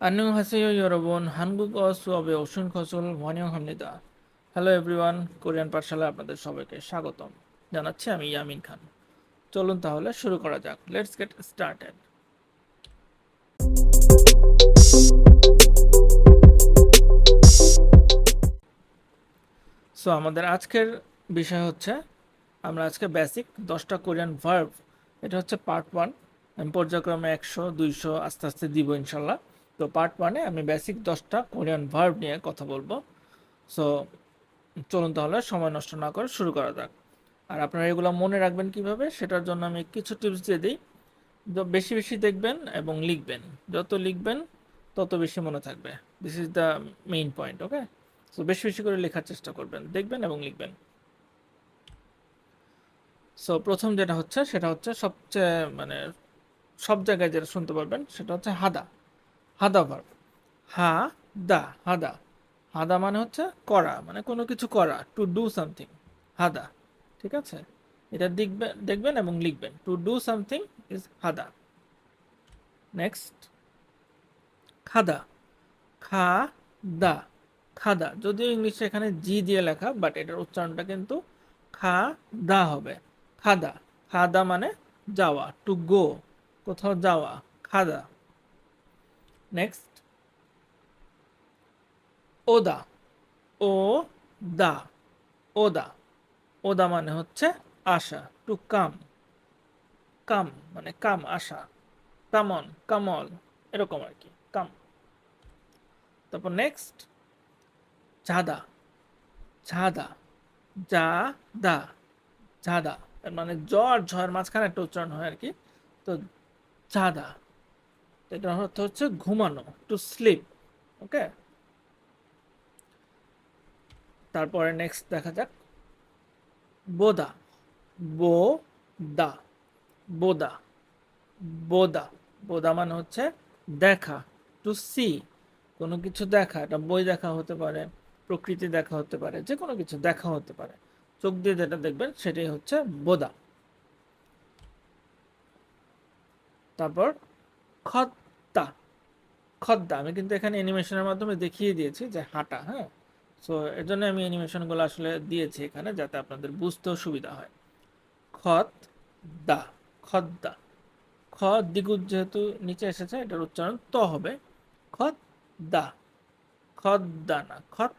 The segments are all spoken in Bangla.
안녕하세요 여러분 한국어 수업의 오신 것을 환영합니다. হ্যালো এভরিওয়ান কোরিয়ান পাঠশালায় আপনাদের সবাইকে স্বাগতম জানাচ্ছি আমি ইয়ামিন খান চলুন তাহলে শুরু করা যাক লেটস গেট স্টার্টেড সো আমাদের আজকের বিষয় হচ্ছে আমরা আজকে বেসিক দশটা কোরিয়ান ভার্ব এটা হচ্ছে পার্ট ওয়ান আমি পর্যায়ক্রমে একশো দুইশো আস্তে আস্তে দিব ইনশাল্লাহ তো পার্ট ওয়ানে আমি বেসিক দশটা কোরিয়ান ভার্ব নিয়ে কথা বলব। সো চলুন তাহলে, সময় নষ্ট না করে শুরু করা যাক। আর আপনারা এগুলো মনে রাখবেন কীভাবে, সেটার জন্য আমি কিছু টিপস দিয়ে দিই। বেশি বেশি দেখবেন এবং লিখবেন। যত লিখবেন, তত বেশি মনে থাকবে। This is the main point okay so বেশি বেশি করে লেখার চেষ্টা করবেন। দেখবেন এবং লিখবেন। সো প্রথম যেটা হচ্ছে, সেটা হচ্ছে সবচেয়ে মানে সব জায়গায় যেটা শুনতে পারবেন, সেটা হচ্ছে হাদা। হাদা ভার্ব হা দা হাদা। হাদা মানে হচ্ছে করা মানে কোনো কিছু করা টু ডু সামথিং হাদা, ঠিক আছে? এটা দেখবেন দেখবেন এবং লিখবেন। টু ডু সামথিং ইজ হাদা। নেক্সট খাদা। খা দা খাদা। যদিও ইংলিশে এখানে জি দিয়ে লেখা বাট এটার উচ্চারণটা কিন্তু খা দা হবে। খাদা। খাদা মানে যাওয়া টু গো কোথাও যাওয়া। খাদা। নেক্সট ওদা ও দা ওদা ওদা মানে হচ্ছে আশা টু কাম কাম মানে কাম আশা। কামন কামল এরকম আর কি কাম তারপর নেক্সট ঝাদা। ঝাদা। যা দা ঝাদা মানে জ্বর ঝড় মাঝখানে একটা উচ্চারণ হয় আর কি। তো ঝাদা। এটার অর্থ হচ্ছে ঘুমানো টু স্লিপ ওকে তারপরে নেক্সট দেখা যাক। বোদা বো দা বোদা বোদা বোদা মানে হচ্ছে দেখা টু সি কোনো কিছু দেখা, এটা বই দেখা হতে পারে, প্রকৃতি দেখা হতে পারে যে কোনো কিছু দেখা হতে পারে। চোখ দিয়ে যেটা দেখবেন সেটাই হচ্ছে বোদা। তারপর খদ্দা খদ্দা। আমি কিন্তু এখানে অ্যানিমেশনের মাধ্যমে দেখিয়ে দিয়েছি যে হাঁটা হ্যাঁ? সো এর জন্য আমি অ্যানিমেশনগুলো আসলে দিয়েছি এখানে যাতে আপনাদের বুঝতেও সুবিধা হয়। খত দা খদ্দা। খ দ্বিগুণ যেহেতু নিচে এসেছে, এটার উচ্চারণ ত হবে। খত দা খদ্দা না, খত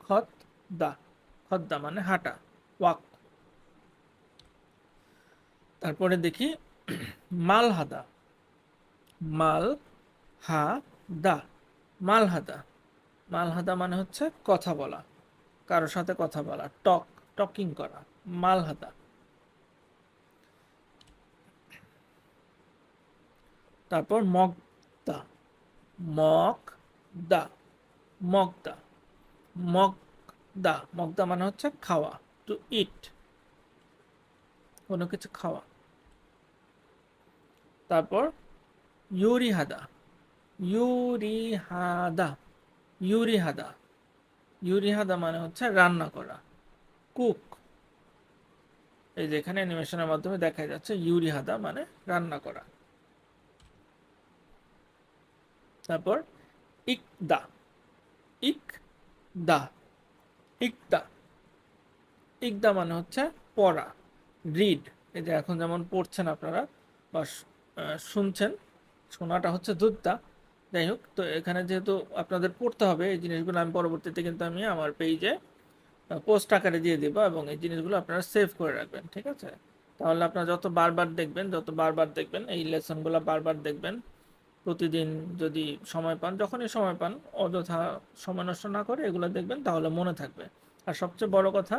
খত দা খদ্দা মানে হাঁটা ওয়াক তারপরে দেখি মাল হাদা মাল হা দা, মাল হাদা মাল হাদা মানে হচ্ছে কথা বলা কারোর সাথে কথা বলা, টক, টকিং করা, মাল হাদা তারপর মগদা মগ দা মগদা মগদা মগদা মানে হচ্ছে খাওয়া টু ইট কোনো কিছু খাওয়া। তারপর ইউরিহাদা ইউরিহাদা ইউরিহাদা ইউরিহাদা মানে হচ্ছে রান্না করা। কুক এই যে এখানে অ্যানিমেশনের মাধ্যমে দেখা যাচ্ছে ইউরিহাদা মানে রান্না করা। তারপর ইকদা। ইক দা ইকদা। ইকদা মানে হচ্ছে পড়া। রিড এই যে এখন যেমন পড়ছেন আপনারা বা শুনছেন শোনাটা হচ্ছে দুধটা। যাই হোক, তো এখানে যেহেতু আপনাদের পড়তে হবে, এই জিনিসগুলো আমি পরবর্তীতে কিন্তু আমি আমার পেজে পোস্ট আকারে দিয়ে দেবো এবং এই জিনিসগুলো আপনারা সেভ করে রাখবেন, ঠিক আছে? তাহলে আপনারা যত বারবার দেখবেন, যত বারবার দেখবেন, এই লেসনগুলো বারবার দেখবেন, প্রতিদিন যদি সময় পান, যখনই সময় পান, অযথা সময় নষ্ট না করে এগুলো দেখবেন, তাহলে মনে থাকবে। আর সবচেয়ে বড় কথা,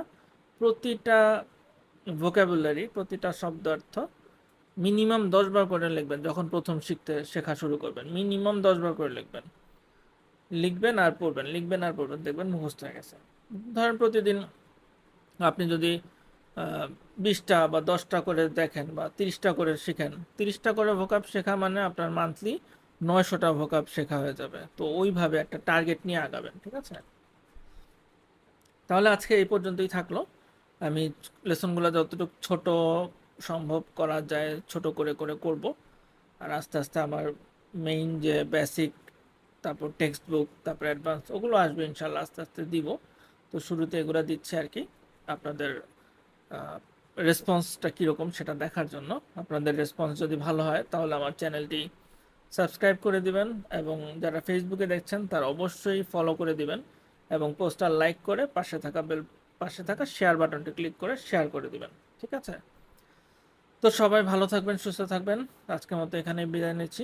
প্রতিটা ভোকাবুলারি প্রতিটা শব্দার্থ মিনিমাম দশ বার করে লিখবেন যখন প্রথম শিখতে শেখা শুরু করবেন। মিনিমাম দশ বার করে লিখবেন। লিখবেন আর পড়বেন, লিখবেন আর পড়বেন, দেখবেন মুখস্থ হয়ে গেছে। ধরেন প্রতিদিন আপনি যদি বিশটা বা দশটা করে দেখেন বা তিরিশটা করে শেখেন, তিরিশটা করে ভোকাব শেখা মানে আপনার মান্থলি নয়শোটা ভোকাব শেখা হয়ে যাবে। তো ওইভাবে একটা টার্গেট নিয়ে আগাবেন, ঠিক আছে? তাহলে আজকে এই পর্যন্তই থাকল। আমি লেসনগুলো যতটুকু ছোট সম্ভব করা যায়, ছোট করে করে করব। আর আস্তে আস্তে আমার মেইন যে বেসিক তারপর টেক্সট বুক তারপর অ্যাডভান্স ওগুলো আসবে ইনশাল্লাহ আস্তে আস্তে দিব। তো শুরুতে এগুলো দিচ্ছে আর কি। আপনাদের রেসপন্সটা কীরকম সেটা দেখার জন্য। আপনাদের রেসপন্স যদি ভালো হয়, তাহলে আমার চ্যানেলটি সাবস্ক্রাইব করে দিবেন এবং যারা ফেসবুকে দেখছেন, তারা অবশ্যই ফলো করে দিবেন এবং পোস্টার লাইক করে পাশে থাকা বেল পাশে থাকা শেয়ার বাটনটি ক্লিক করে শেয়ার করে দিবেন। ঠিক আছে? তো সবাই ভালো থাকবেন সুস্থ থাকবেন। আজকের মতো এখানে বিদায় নিচ্ছি।